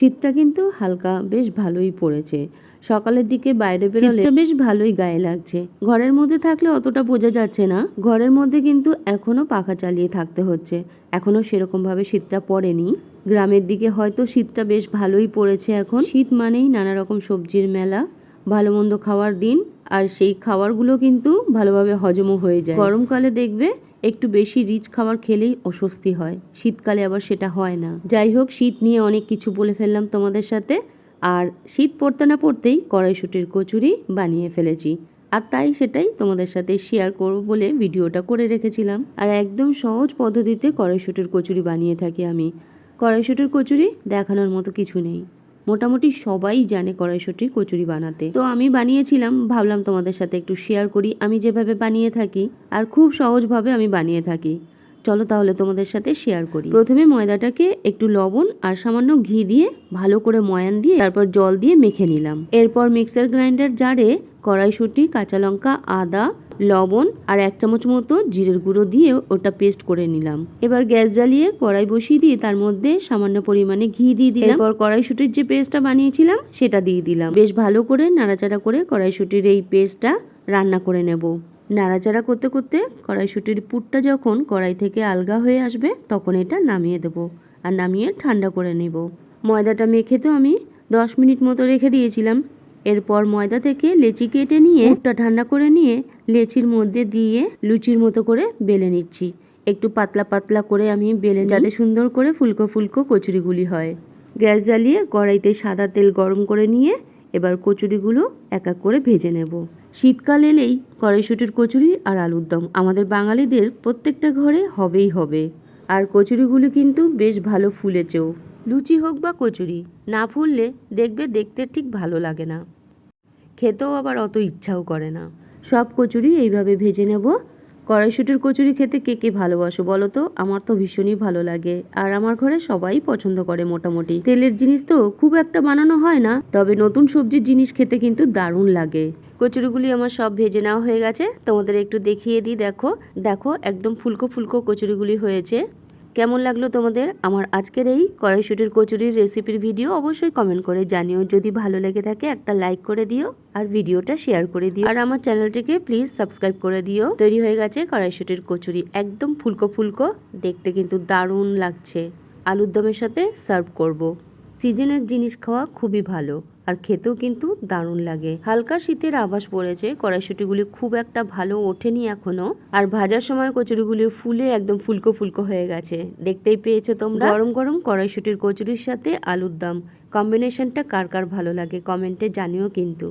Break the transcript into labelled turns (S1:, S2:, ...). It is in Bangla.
S1: শীতটা কিন্তু হালকা বেশ ভালোই পড়েছে। সকালের দিকে বাইরে বেরোলে বেশ ভালোই গায়ে লাগছে। ঘরের মধ্যে থাকলে অতটা বোঝা যাচ্ছে না। ঘরের মধ্যে কিন্তু এখনও পাখা চালিয়ে থাকতে হচ্ছে। এখনও সেরকম ভাবে শীতটা পড়েনি। গ্রামের দিকে হয়তো শীতটা বেশ ভালোই পড়েছে এখন। শীত মানেই নানা রকম সবজির মেলা ভালো মন্দ খাওয়ার দিন আর সেই খাবারগুলো কিন্তু ভালোভাবে হজমও হয়ে যায়। গরমকালে দেখবে একটু বেশি রিচ খাবার খেলেই অস্বস্তি হয়। শীতকালে আবার সেটা হয় না। যাই হোক শীত নিয়ে অনেক কিছু বলে ফেললাম তোমাদের সাথে। আর শীত পড়তে না পড়তেই কড়াইশুটির কচুরি বানিয়ে ফেলেছি। আর তাই সেটাই তোমাদের সাথে শেয়ার করব বলে ভিডিওটা করে রেখেছিলাম। আর একদম সহজ পদ্ধতিতে কড়াইশুটির কচুরি বানিয়ে থাকি আমি। কড়াইশুটির কচুরি দেখানোর মতো কিছু নেই। মোটামুটি সবাই জানে কড়াইশুটির কচুরি বানাতে। তো আমি বানিয়েছিলাম, ভাবলাম তোমাদের সাথে একটু শেয়ার করি। আমি যেভাবে বানিয়ে থাকি আর খুব সহজভাবে আমি বানিয়ে থাকি। চলো তাহলে তোমাদের সাথে শেয়ার করি। প্রথমে ময়দাটাকে একটু লবণ আর সামান্য ঘি দিয়ে ভালো করে ময়ান দিয়ে তারপর জল দিয়ে মেখে নিলাম। এরপর মিক্সার গ্রাইন্ডার জারে কড়াইশুঁটি, কাঁচা লঙ্কা, আদা লবণ আর এক চামচ মতো জিরের গুঁড়ো দিয়ে ওটা পেস্ট করে নিলাম। এবার গ্যাস জ্বালিয়ে কড়াই বসিয়ে দিয়ে তার মধ্যে সামান্য পরিমাণে ঘি দিয়ে দিলাম। এরপর কড়াইশুটির যে পেস্টটা বানিয়েছিলাম, সেটা দিয়ে দিলাম। বেশ ভালো করে নাড়াচাড়া করে কড়াইশুটির এই পেস্টটা রান্না করে নেব। নাড়াচাড়া করতে করতে কড়াইশুটির পুরটা যখন কড়াই থেকে আলগা হয়ে আসবে, তখন এটা নামিয়ে দেব আর নামিয়ে ঠান্ডা করে নেব। ময়দাটা মেখে তো আমি দশ মিনিট মতো রেখে দিয়েছিলাম। এরপর ময়দা থেকে লেচি কেটে নিয়ে পুরটা ঠান্ডা করে নিয়ে, লেচির মধ্যে দিয়ে লুচির মতো করে বেলে নিচ্ছি। একটু পাতলা পাতলা করে আমি বেলে যাতে সুন্দর করে ফুলকো ফুলকো কচুরিগুলি হয়। গ্যাস জ্বালিয়ে কড়াইতে সাদা তেল গরম করে নিয়ে এবার কচুরিগুলো এক এক করে ভেজে নেব। শীতকাল এলেই কড়াইশুটির কচুরি আর আলুর দম আমাদের বাঙালিদের প্রত্যেকটা ঘরে হবেই হবে। আর কচুরিগুলো কিন্তু বেশ ভালো ফুলেছেও। লুচি হোক বা কচুরি, না ফুললে দেখবে দেখতে ঠিক ভালো লাগে না। খেতেও আবার অত ইচ্ছাও করে না। সব কচুরি এইভাবে ভেজে নেব। কড়াইশুটির কচুরি খেতে কে কে ভালোবাসো বলো তো? আমার তো ভীষণই ভালো লাগে। আর আমার ঘরে সবাই পছন্দ করে মোটামুটি। তেলের জিনিস তো খুব একটা বানানো হয় না, তবে নতুন সবজির জিনিস খেতে কিন্তু দারুণ লাগে। কচুরিগুলি আমার সব ভেজে নেওয়া হয়ে গেছে। তোমাদের একটু দেখিয়ে দিই, দেখো। দেখো, একদম ফুলকো ফুলকো কচুরিগুলি হয়েছে। কেমন লাগল তোমাদের? আমার আজকের এই কড়াইশুটির কচুরির রেসিপির ভিডিও অবশ্যই কমেন্ট করে জানিও। যদি ভালো লেগে থাকে, একটা লাইক করে দিও আর ভিডিওটা শেয়ার করে দিও। আর আমার চ্যানেলটিকে প্লিজ সাবস্ক্রাইব করে দিও। তৈরি হয়ে গেছে কড়াইশুটির কচুরি, একদম ফুলকো ফুলকো। দেখতে কিন্তু দারুণ লাগছে। আলুর দমের সাথে সার্ভ করব। সিজনের জিনিস খাওয়া খুবই ভালো। আর খেতেও কিন্তু দারুণ লাগে। হালকা শীতের আভাস পড়েছে, কড়াইশুটিগুলি খুব একটা ভালো ওঠেনি এখনও, আর ভাজার সময় কচুরিগুলি ফুলে একদম ফুলকো ফুলকো হয়ে গেছে। দেখতেই পেয়েছ তোমরা? গরম গরম কড়াইশুটির কচুরির সাথে আলুর দম কম্বিনেশনটা কার কার ভালো লাগে কমেন্টে জানিও কিন্তু।